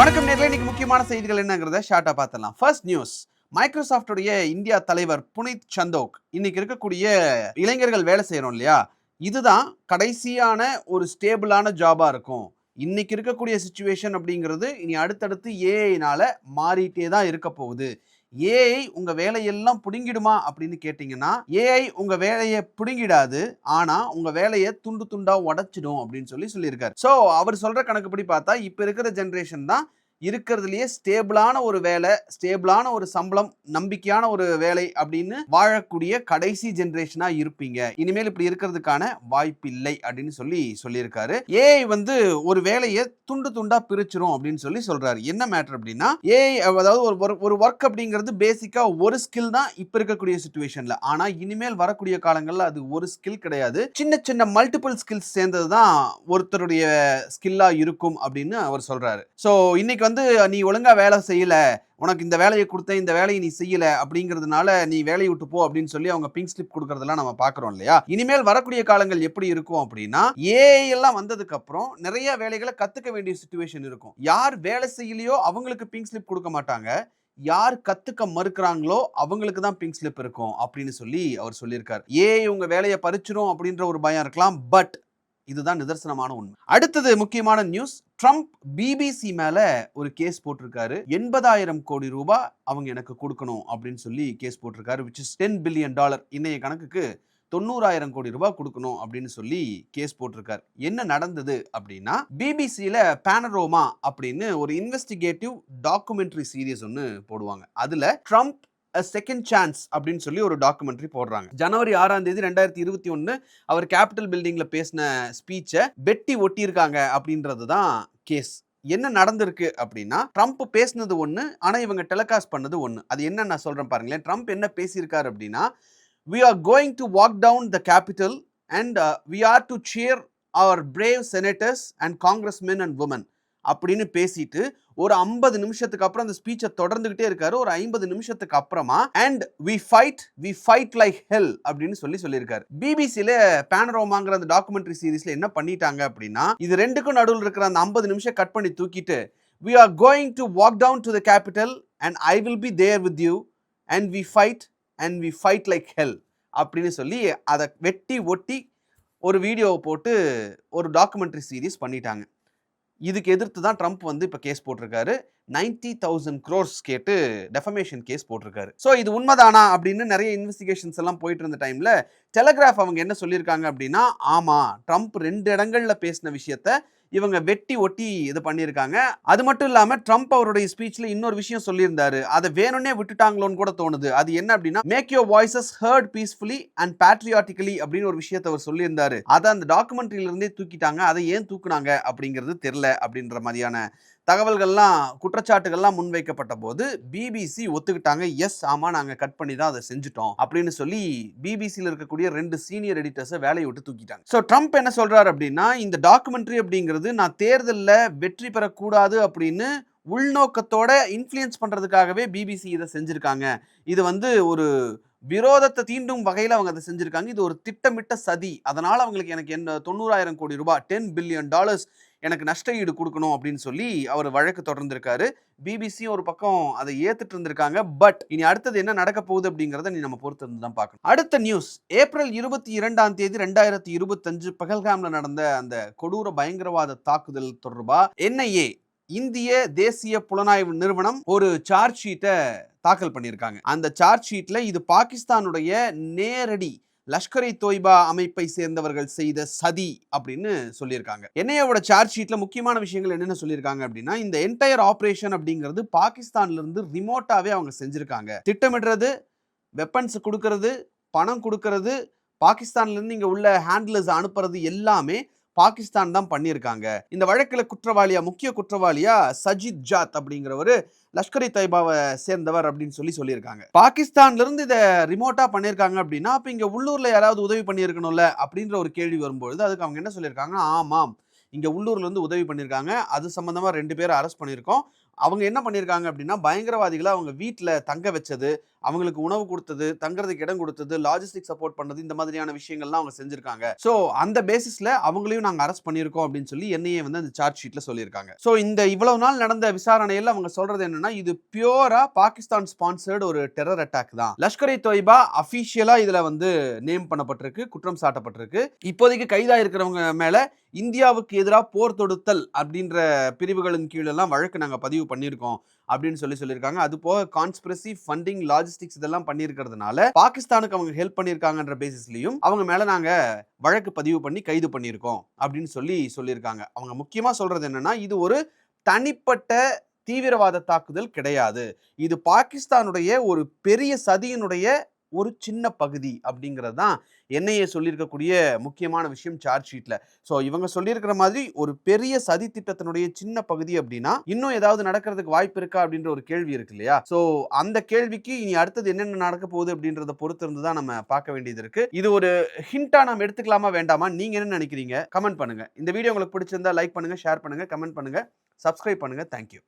வணக்கம் நேரில் இன்னைக்கு முக்கியமான செய்திகள் என்னங்கிறத ஷார்ட்டா பார்த்தலாம் ஃபர்ஸ்ட் நியூஸ் மைக்ரோசாஃப்டுடைய இந்தியா தலைவர் புனித் சந்தோக் இன்னைக்கு இருக்கக்கூடிய இளைஞர்கள் வேலை செய்யறோம் இல்லையா? இதுதான் கடைசியான ஒரு ஸ்டேபிளான ஜாபா இருக்கும். இன்னைக்கு இருக்கக்கூடிய சுச்சுவேஷன் அப்படிங்கிறது இனி அடுத்தடுத்து ஏஐனால மாறிட்டே தான் இருக்க போகுது. ஏஐ உங்க வேலையெல்லாம் புடுங்கிடுமா அப்படின்னு கேட்டிங்கன்னா ஏஐ உங்க வேலையை புடுங்கிடாது ஆனா உங்க வேலையை துண்டு துண்டா உடச்சிடும் அப்படின்னு சொல்லி சொல்லியிருக்காரு. ஸோ அவர் சொல்ற கணக்குப்படி பார்த்தா இப்ப இருக்கிற ஜென்ரேஷன் தான் இருக்கிறதுலயே ஸ்டேபிளான ஒரு வேலை ஸ்டேபிளான ஒரு சம்பளம் நம்பிக்கையான ஒரு வேலை அப்படின்னு வாழக்கூடிய கடைசி ஜென்ரேஷனா இருப்பீங்க. இனிமேல் இப்படி இருக்கிறதுக்கான வாய்ப்பு இல்லை அப்படின்னு சொல்லி சொல்லியிருக்காரு. ஏஐ வந்து ஒரு வேலையை துண்டு துண்டா பிரிச்சிரும் அப்படின்னு சொல்லி சொல்றாரு. என்ன மேட்டர் அப்படின்னா ஏஐ அதாவது ஒரு ஒரு ஒர்க் அப்படிங்கிறது பேசிக்கா ஒரு ஸ்கில் தான் இப்ப இருக்கக்கூடிய சுச்சுவேஷன்ல ஆனா இனிமேல் வரக்கூடிய காலங்கள்ல அது ஒரு ஸ்கில் கிடையாது. சின்ன சின்ன மல்டிபிள் ஸ்கில்ஸ் சேர்ந்தது தான் ஒருத்தருடைய ஸ்கில்லா இருக்கும் அப்படின்னு அவர் சொல்றாரு. ஸோ இன்னைக்கு வந்து நீ ஒழுங்கா வேலை செய்யல. உனக்கு இந்த வேலையை கொடுத்தேன் இந்த வேலையை நீ செய்யல அப்படிங்கிறதுனால நீ வேலையை விட்டு போ அப்படின்னு சொல்லி அவங்க பிங்க் ஸ்லிப் கொடுக்கறதெல்லாம் நம்ம பாக்குறோம் இல்லையா? இனிமேல் வரக்கூடிய காலங்கள் எப்படி இருக்கும் அப்படின்னா ஏஐ எல்லாம் வந்ததுக்கு அப்புறம் நிறைய வேலைகளை கத்துக்க வேண்டிய சுச்சுவேஷன் இருக்கும். யார் வேலை செய்யலையோ அவங்களுக்கு பிங்க் ஸ்லிப் கொடுக்க மாட்டாங்க. யார் கத்துக்க மறுக்கிறாங்களோ அவங்களுக்கு தான் பிங்க் ஸ்லிப் இருக்கும் அப்படின்னு சொல்லி அவர் சொல்லியிருக்காரு. ஏஐ உங்க வேலையை பறிச்சிரும் அப்படின்ற ஒரு பயம் இருக்கலாம். பட் இதுதான் நிதர்சனமான உண்மை. அடுத்தது முக்கியமான நியூஸ் ட்ரம்ப் பிபிசி மேல ஒரு கேஸ் போட்டிருக்காரு. எண்பதாயிரம் கோடி ரூபாய் அவங்க எனக்கு கொடுக்கணும் அப்படின்னு சொல்லி கேஸ் போட்டிருக்காரு which is ten billion dollar இன்னைய கணக்குக்கு தொண்ணூறாயிரம் கோடி ரூபாய் கொடுக்கணும் அப்படின்னு சொல்லி கேஸ் போட்டிருக்காரு. என்ன நடந்தது அப்படின்னா பிபிசியில பேனரோமா அப்படின்னு ஒரு இன்வெஸ்டிகேட்டிவ் டாக்குமெண்ட்ரி சீரியஸ் ஒன்று போடுவாங்க. அதுல ட்ரம்ப் அ செகண்ட் சான்ஸ் அப்படின்னு சொல்லி ஒரு டாக்குமெண்ட்ரி போடுறாங்க. ஜனவரி ஆறாம் தேதி ரெண்டாயிரத்தி இருபத்தி ஒன்று அவர் கேபிட்டல் பில்டிங்ல பேசின ஸ்பீச்சை பெட்டி ஒட்டியிருக்காங்க அப்படின்றது தான் கேஸ் என்ன நடந்திருக்கு அப்படின்னா ட்ரம்ப் பேசினது ஒன்று ஆனால் இவங்க டெலிகாஸ்ட் பண்ணது ஒன்று அது என்ன நான் சொல்கிறேன் பாருங்களேன். ட்ரம்ப் என்ன பேசியிருக்காரு அப்படின்னா we are going to walk down the capitol and we are to cheer our brave senators and congress men and women அப்படின்னு பேசிட்டு ஒரு ஐம்பது நிமிஷத்துக்கு அப்புறம் அந்த ஸ்பீச்சை தொடர்ந்துகிட்டே இருக்காரு. ஒரு ஐம்பது நிமிஷத்துக்கு அப்புறமா and we fight we fight like hell அப்படின்னு சொல்லி சொல்லியிருக்காரு. பிபிசியில பேனரோமாங்கிற அந்த டாக்குமெண்ட்ரி சீரீஸ்ல என்ன பண்ணிட்டாங்க அப்படின்னா இது ரெண்டுக்கும் நடுவில் இருக்கிற அந்த ஐம்பது நிமிஷம் கட் பண்ணி தூக்கிட்டு we are going to walk down to the capitol and I will be there with you and we fight and we fight like hell அப்படின்னு சொல்லி அதை வெட்டி ஒட்டி ஒரு வீடியோவை போட்டு ஒரு டாக்குமெண்ட்ரி சீரிஸ் பண்ணிட்டாங்க. இதுக்கு எதிர்த்து தான் ட்ரம்ப் வந்து இப்போ கேஸ் போட்டிருக்காரு. நைன்டி தௌசண்ட் க்ரோர்ஸ் கேட்டு டெஃபமேஷன் கேஸ் போட்டிருக்காரு. ஸோ இது உண்மைதானா அப்படின்னு நிறைய இன்வெஸ்டிகேஷன்ஸ் எல்லாம் போயிட்டு இருந்த டைமில் டெலகிராஃப் அவங்க என்ன சொல்லியிருக்காங்க அப்படின்னா ஆமாம் ட்ரம்ப் ரெண்டு இடங்களில் பேசின விஷயத்த இவங்க வெட்டி ஒட்டி இது பண்ணியிருக்காங்க. அது மட்டும் இல்லாம ட்ரம்ப் அவருடைய ஸ்பீச்ல இன்னொரு விஷயம் சொல்லியிருந்தாரு. அதை வேணும்னே விட்டுட்டாங்களோன்னு கூட தோணுது. அது என்ன அப்படின்னா make your voices heard peacefully and patriotically அப்படின்னு ஒரு விஷயத்த அவர் சொல்லியிருந்தாரு. அதை அந்த டாக்குமெண்ட்ரியில இருந்தே தூக்கிட்டாங்க. அதை ஏன் தூக்குனாங்க அப்படிங்கிறது தெரியல அப்படின்ற மாதிரியான தகவல்கள்லாம் குற்றச்சாட்டுகள்லாம் முன்வைக்கப்பட்ட போது பிபிசி ஒத்துக்கிட்டாங்க. எஸ் ஆமாம் நாங்கள் கட் பண்ணி தான் அதை செஞ்சுட்டோம். அப்படின்னு சொல்லி பிபிசியில் இருக்கக்கூடிய ரெண்டு சீனியர் எடிட்டர்ஸை வேலையை விட்டு தூக்கிட்டாங்க. ஸோ ட்ரம்ப் என்ன சொல்கிறார் அப்படின்னா இந்த டாக்குமெண்ட்ரி அப்படிங்கிறது நான் தேர்தலில் வெற்றி பெறக்கூடாது அப்படின்னு உள்நோக்கத்தோட இன்ஃப்ளூயன்ஸ் பண்ணுறதுக்காகவே பிபிசி இதை செஞ்சுருக்காங்க. இது வந்து ஒரு விரோதத்தை தீண்டும் வகையில் அவங்க அதை செஞ்சுருக்காங்க. இது ஒரு திட்டமிட்ட சதி. அதனால் அவங்களுக்கு எனக்கு என்ன தொண்ணூறாயிரம் கோடி ரூபாய் டென் பில்லியன் டாலர்ஸ் எனக்கு நஷ்ட ஈடு கொடுக்கணும் அப்படின்னு சொல்லி அவர் வழக்கு தொடர்ந்திருக்காரு. பிபிசியும் ஒரு பக்கம் அதை ஏத்துட்டு இருந்திருக்காங்க. பட் இனி அடுத்தது என்ன நடக்க போகுது அப்படிங்கிறத நீ நம்ம பொறுத்து இருந்து தான் பார்க்கணும். அடுத்த நியூஸ் ஏப்ரல் இருபத்தி இரண்டாம் தேதி ரெண்டாயிரத்தி இருபத்தஞ்சு பகல்காம்ல நடந்த அந்த கொடூர பயங்கரவாத தாக்குதல் தொடர்பா என்ஐஏ இந்திய தேசிய புலனாய்வு நிறுவனம் ஒரு சார்ஜ் ஷீட்டை தாக்கல் பண்ணியிருக்காங்க. அந்த சார்ஜ் ஷீட்ல இது பாகிஸ்தானுடைய நேரடி லஷ்கர் இ தொய்பா அமைப்பை சேர்ந்தவர்கள் செய்த சதி அப்படின்னு சொல்லியிருக்காங்க. என்ஐஏவோட சார்ஜ் ஷீட்ல முக்கியமான விஷயங்கள் என்னென்ன சொல்லியிருக்காங்க அப்படின்னா இந்த என்டையர் ஆப்ரேஷன் அப்படிங்கிறது பாகிஸ்தான்ல இருந்து ரிமோட்டாவே அவங்க செஞ்சிருக்காங்க. திட்டமிடுறது வெப்பன்ஸ் கொடுக்கறது பணம் கொடுக்கறது பாகிஸ்தான்ல இருந்து இங்க உள்ள ஹேண்ட்லர்ஸ் அனுப்புறது எல்லாமே பாகிஸ்தான் தான் பண்ணியிருக்காங்க. இந்த வழக்கில் குற்றவாளியா முக்கிய குற்றவாளியா சஜித் ஜாத் அப்படிங்கிறவர் லஷ்கர் இ தொய்பாவை சேர்ந்தவர் அப்படின்னு சொல்லி சொல்லியிருக்காங்க. பாகிஸ்தான்ல இருந்து இதை ரிமோட்டா பண்ணியிருக்காங்க அப்படின்னா அப்ப இங்க உள்ளூர்ல யாராவது உதவி பண்ணியிருக்கணும்ல அப்படின்ற ஒரு கேள்வி வரும்பொழுது அதுக்கு அவங்க என்ன சொல்லியிருக்காங்க ஆமாம் இங்க உள்ளூர்ல இருந்து உதவி பண்ணியிருக்காங்க. அது சம்பந்தமா ரெண்டு பேரை அரெஸ்ட் பண்ணியிருக்கோம். அவங்க என்ன பண்ணியிருக்காங்க அப்படின்னா பயங்கரவாதிகளை அவங்க வீட்டில் தங்க வச்சது அவங்களுக்கு உணவு கொடுத்தது தங்குறதுக்கு இடம் கொடுத்தது லாஜிஸ்டிக் சப்போர்ட் பண்ணது இந்த மாதிரியான விஷயங்கள்லாம் அவங்க செஞ்சிருக்காங்க. ஸோ அந்த பேசிஸில் அவங்களையும் நாங்கள் அரெஸ்ட் பண்ணியிருக்கோம் அப்படின்னு சொல்லி என்னையே வந்து அந்த சார்ஜ் ஷீட்டில் சொல்லியிருக்காங்க. ஸோ இந்த இவ்வளவு நாள் நடந்த விசாரணையில் அவங்க சொல்றது என்னன்னா இது பியூரா பாகிஸ்தான் ஸ்பான்சர்டு ஒரு டெரர் அட்டாக் தான். லஷ்கர் தொய்பா அபிஷியலா இதில் வந்து நேம் பண்ணப்பட்டிருக்கு குற்றம் சாட்டப்பட்டிருக்கு. இப்போதைக்கு கைதாயிருக்கிறவங்க இருக்கிறவங்க இந்தியாவுக்கு எதிராக போர் தொடுத்தல் அப்படின்ற பிரிவுகளின் கீழெல்லாம் வழக்கு நாங்கள் பதிவு பண்ணியிருக்கோம் அப்படின்னு சொல்லி சொல்லியிருக்காங்க. அது போக கான்ஸ்பிரசி ஃபண்டிங் லாஜிஸ்டிக்ஸ் இதெல்லாம் பண்ணியிருக்கிறதுனால பாகிஸ்தானுக்கு அவங்க ஹெல்ப் பண்ணியிருக்காங்கன்ற பேசிஸ்லையும் அவங்க மேல நாங்க வழக்கு பதிவு பண்ணி கைது பண்ணியிருக்கோம் அப்படின்னு சொல்லி சொல்லியிருக்காங்க. அவங்க முக்கியமா சொல்றது என்னன்னா இது ஒரு தனிப்பட்ட தீவிரவாத தாக்குதல் கிடையாது. இது பாகிஸ்தானுடைய ஒரு பெரிய சதியினுடைய ஒரு சின்ன பகுதி அப்படிங்கிறது தான் என்ஐஏ சொல்லியிருக்கக்கூடிய முக்கியமான விஷயம் சார்ஜ் ஷீட்ல ஸோ இவங்க சொல்லியிருக்கிற மாதிரி ஒரு பெரிய சதி திட்டத்தினுடைய சின்ன பகுதி அப்படின்னா இன்னும் ஏதாவது நடக்கிறதுக்கு வாய்ப்பு இருக்கா அப்படின்ற ஒரு கேள்வி இருக்கு இல்லையா? ஸோ அந்த கேள்விக்கு இனி அடுத்தது என்னென்ன நடக்க போகுது அப்படின்றத பொறுத்து இருந்து தான் நம்ம பார்க்க வேண்டியது இருக்கு. இது ஒரு ஹிண்டா நம்ம எடுத்துக்கலாமா வேண்டாமா? நீங்க என்ன நினைக்கிறீங்க? கமெண்ட் பண்ணுங்க. இந்த வீடியோ உங்களுக்கு பிடிச்சிருந்தா லைக் பண்ணுங்க ஷேர் பண்ணுங்க கமெண்ட் பண்ணுங்க. சப்ஸ்கிரைப் பண்ணுங்க. தேங்க்யூ